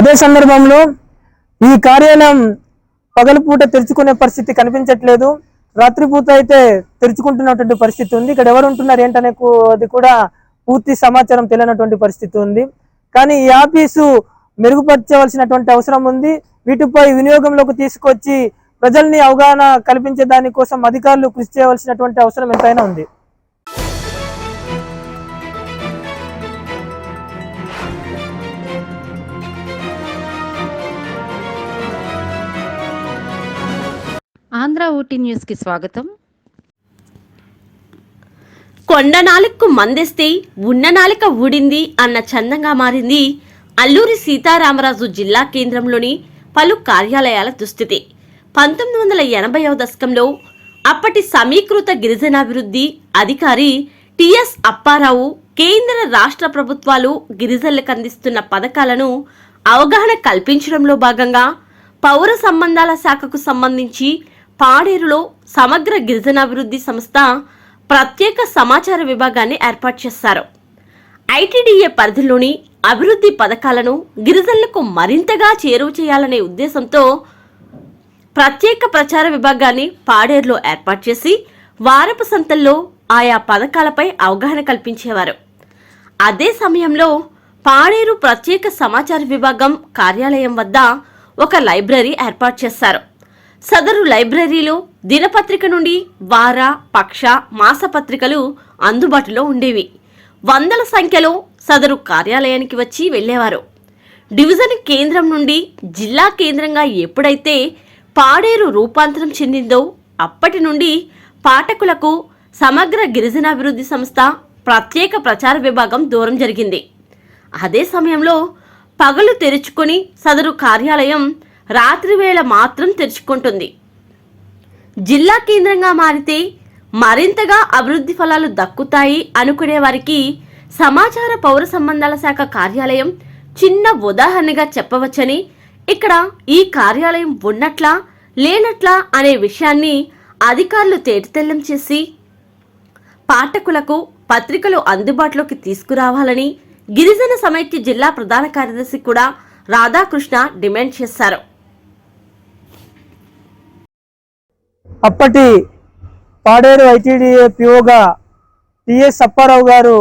అదే సందర్భంలో ఈ కార్యాలయం పగలుపూట తెరుచుకునే పరిస్థితి కనిపించట్లేదు. రాత్రిపూట అయితే తెరుచుకుంటున్నటువంటి పరిస్థితి ఉంది. ఇక్కడ ఎవరు ఉంటున్నారు ఏంటనే అది కూడా పూర్తి సమాచారం తెలియనటువంటి పరిస్థితి ఉంది. కానీ ఈ ఆఫీసు మెరుగుపరచవలసినటువంటి అవసరం ఉంది. వీటిపై వినియోగంలోకి తీసుకొచ్చి ప్రజల్ని అవగాహన కల్పించే దానికోసం అధికారులు కృషి చేయవలసినటువంటి అవసరం ఎంతైనా ఉంది. ఊటీ న్యూస్కి స్వాగతం. కొండ నాలుకకు మందేస్తే ఉన్న నాలుక ఊడింది అన్న చందంగా మారింది అల్లూరి సీతారామరాజు జిల్లా కేంద్రంలోని పలు కార్యాలయాల దుస్థితి. పంతొమ్మిది వందల ఎనభైవ దశకంలో అప్పటి సమీకృత గిరిజనాభివృద్ధి అధికారి టిఎస్ అప్పారావు కేంద్ర రాష్ట్ర ప్రభుత్వాలు గిరిజనులకు అందిస్తున్న పథకాలను అవగాహన కల్పించడంలో భాగంగా పౌర సంబంధాల శాఖకు సంబంధించి పాడేరులో సమగ్ర గిరిజనాభివృద్ధి సంస్థ ప్రత్యేక సమాచార విభాగాన్ని ఏర్పాటు చేశారు. ఐటీడీఏ పరిధిలోని అభివృద్ధి పథకాలను గిరిజనులకు మరింతగా చేరువ చేయాలనే ఉద్దేశంతో ప్రత్యేక ప్రచార విభాగాన్ని పాడేరులో ఏర్పాటు చేసి వారపు సంతల్లో ఆయా పథకాలపై అవగాహన కల్పించేవారు. అదే సమయంలో పాడేరు ప్రత్యేక సమాచార విభాగం కార్యాలయం వద్ద ఒక లైబ్రరీ ఏర్పాటు చేశారు. సదరు లైబ్రరీలో దినపత్రిక నుండి వార పక్ష మాసపత్రికలు అందుబాటులో ఉండేవి. వందల సంఖ్యలో సదరు కార్యాలయానికి వచ్చి వెళ్ళేవారు. డివిజన్ కేంద్రం నుండి జిల్లా కేంద్రంగా ఎప్పుడైతే పాడేరు రూపాంతరం చెందిందో అప్పటి నుండి పాఠకులకు సమగ్ర గిరిజనాభివృద్ధి సంస్థ ప్రత్యేక ప్రచార విభాగం దూరం జరిగింది. అదే సమయంలో పగలు తెరుచుకొని సదరు కార్యాలయం రాత్రి వేళ మాత్రం తెరుచుకుంటుంది. జిల్లా కేంద్రంగా మారితే మరింతగా అభివృద్ధి ఫలాలు దక్కుతాయి అనుకునే వారికి సమాచార పౌర సంబంధాల శాఖ కార్యాలయం చిన్న ఉదాహరణగా చెప్పవచ్చని ఇక్కడ ఈ కార్యాలయం ఉన్నట్లా లేనట్లా అనే విషయాన్ని అధికారులు తేటతెల్లం చేసి పాఠకులకు పత్రికలు అందుబాటులోకి తీసుకురావాలని గిరిజన సమైక్య జిల్లా ప్రధాన కార్యదర్శి కూడా రాధాకృష్ణ డిమాండ్ చేశారు. అప్పటి పాడేరు ఐటీడీఏ పిఓగా టిఎస్ అప్పారావు గారు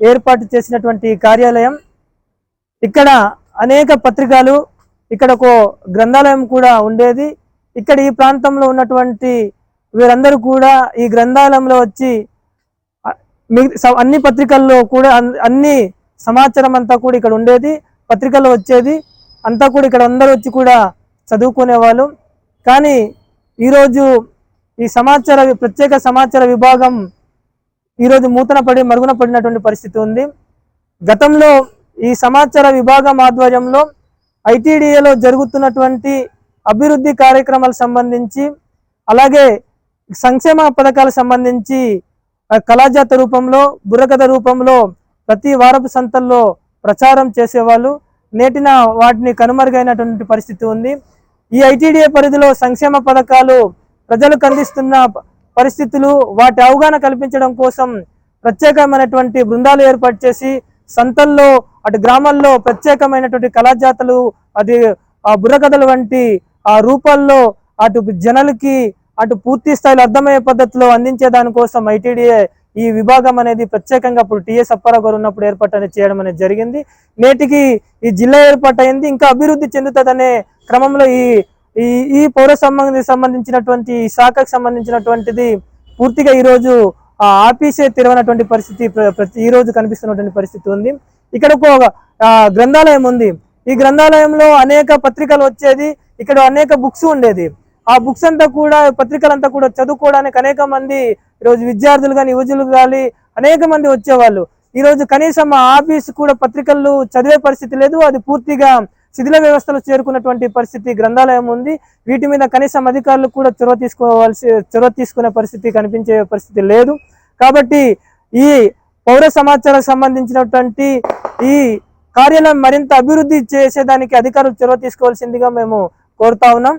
ఏర్పాటు చేసినటువంటి కార్యాలయం. ఇక్కడ అనేక పత్రికలు ఇక్కడ ఒక గ్రంథాలయం కూడా ఉండేది. ఇక్కడ ఈ ప్రాంతంలో ఉన్నటువంటి వీరందరూ కూడా ఈ గ్రంథాలయంలో వచ్చి స- అన్ని పత్రికల్లో కూడా అన్- అన్ని సమాచారం అంతా కూడా ఇక్కడ ఉండేది. పత్రికల్లో వచ్చేది. అంతా కూడా ఇక్కడ అందరూ వచ్చి కూడా చదువుకునే వాళ్ళు కానీ ఈరోజు ఈ సమాచార ప్రత్యేక సమాచార విభాగం ఈరోజు మూతన పడి మరుగున పడినటువంటి పరిస్థితి ఉంది. గతంలో ఈ సమాచార విభాగం ఆధ్వర్యంలో ఐటీడీఏలో జరుగుతున్నటువంటి అభివృద్ధి కార్యక్రమాలకు సంబంధించి అలాగే సంక్షేమ పథకాలకు సంబంధించి కళాజాత రూపంలో బుర్రకథ రూపంలో ప్రతి వారపు సంతల్లో ప్రచారం చేసేవాళ్ళు. నేటిన వాటిని కనుమరుగైనటువంటి పరిస్థితి ఉంది. ఈ ఐటీడీఏ పరిధిలో సంక్షేమ పథకాలు ప్రజలకు అందిస్తున్న పరిస్థితులు వాటి అవగాహన కల్పించడం కోసం ప్రత్యేకమైనటువంటి బృందాలు ఏర్పాటు చేసి సంతల్లో అటు గ్రామాల్లో ప్రత్యేకమైనటువంటి కళాజాతలు అది ఆ బుర్రకథలు వంటి ఆ రూపాల్లో అటు జనాలకి అటు పూర్తి స్థాయిలో అర్థమయ్యే పద్ధతిలో అందించే దానికోసం ఐటీడీఏ ఈ విభాగం అనేది ప్రత్యేకంగా అప్పుడు టిఎస్ అప్పారావు గారు ఉన్నప్పుడు ఏర్పాటు అనేది చేయడం అనేది జరిగింది. నేటికి ఈ జిల్లా ఏర్పాటు అయింది. ఇంకా అభివృద్ధి చెందుతుందనే క్రమంలో ఈ ఈ పౌర సంబంధి సంబంధించినటువంటి శాఖకు సంబంధించినటువంటిది పూర్తిగా ఈరోజు ఆఫీసే తెరవనటువంటి పరిస్థితి ప్రతి ఈ రోజు కనిపిస్తున్నటువంటి పరిస్థితి ఉంది. ఇక్కడ ఒక గ్రంథాలయం ఉంది. ఈ గ్రంథాలయంలో అనేక పత్రికలు వచ్చేది. ఇక్కడ అనేక బుక్స్ ఉండేది. ఆ బుక్స్ అంతా కూడా పత్రికలంతా కూడా చదువుకోవడానికి అనేక మంది ఈరోజు విద్యార్థులు కానీ యువజులు కానీ అనేక మంది వచ్చేవాళ్ళు. ఈరోజు కనీసం ఆ ఆఫీస్ కూడా పత్రికలు చదివే పరిస్థితి లేదు. అది పూర్తిగా శిథిల వ్యవస్థలో చేరుకున్నటువంటి పరిస్థితి గ్రంథాలయం ఉంది. వీటి మీద కనీసం అధికారులు కూడా చొరవ తీసుకోవాల్సి చొరవ తీసుకునే పరిస్థితి కనిపించే పరిస్థితి లేదు. కాబట్టి ఈ పౌర సమాచారం సంబంధించినటువంటి ఈ కార్యాలయం మరింత అభివృద్ధి చేసేదానికి అధికారులు చొరవ తీసుకోవాల్సిందిగా మేము కోరుతా ఉన్నాం.